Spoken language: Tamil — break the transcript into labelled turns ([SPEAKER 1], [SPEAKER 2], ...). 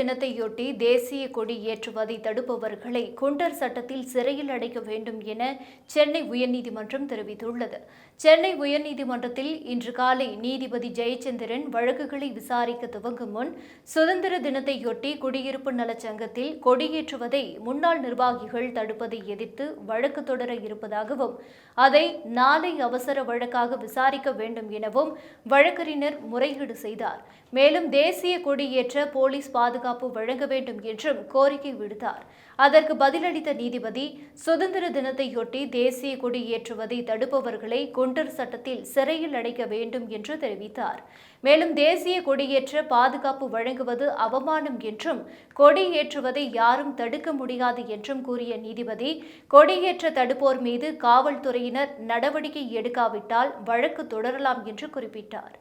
[SPEAKER 1] தினத்தையொட்டி தேசிய கொடி ஏற்றுவதை தடுப்பவர்களை குண்டர் சட்டத்தில் சிறையில் அடைக்க வேண்டும் என சென்னை உயர்நீதிமன்றம் தெரிவித்துள்ளது. சென்னை உயர்நீதிமன்றத்தில் இன்று காலை நீதிபதி ஜெயச்சந்திரன் வழக்குகளை விசாரிக்க துவங்கும் முன் சுதந்திர தினத்தையொட்டி குடியிருப்பு நலச் சங்கத்தில் கொடியேற்றுவதை முன்னாள் நிர்வாகிகள் தடுப்பதை எதிர்த்து வழக்கு தொடர இருப்பதாகவும் அதை நாளை அவசர வழக்காக விசாரிக்க வேண்டும் எனவும் வழக்கறிஞர் முறையீடு செய்தார். மேலும் தேசிய கொடியேற்ற போலீஸ் பாதுகாப்பு பாதுகாப்பு வழங்க வேண்டும் என்றும் கோரிக்கை விடுத்தார். அதற்கு பதிலளித்த நீதிபதி சுதந்திர தினத்தையொட்டி தேசிய கொடி ஏற்றுவதை தடுப்பவர்களை குண்டர் சட்டத்தில் சிறையில் அடைக்க வேண்டும் என்று தெரிவித்தார். மேலும் தேசிய கொடியேற்ற பாதுகாப்பு வழங்குவது அவமானம் என்றும் கொடி ஏற்றுவதை யாரும் தடுக்க முடியாது என்றும் கூறிய நீதிபதி கொடியேற்ற தடுப்போர் மீது காவல்துறையினர் நடவடிக்கை எடுக்காவிட்டால் வழக்கு தொடரலாம் என்று குறிப்பிட்டார்.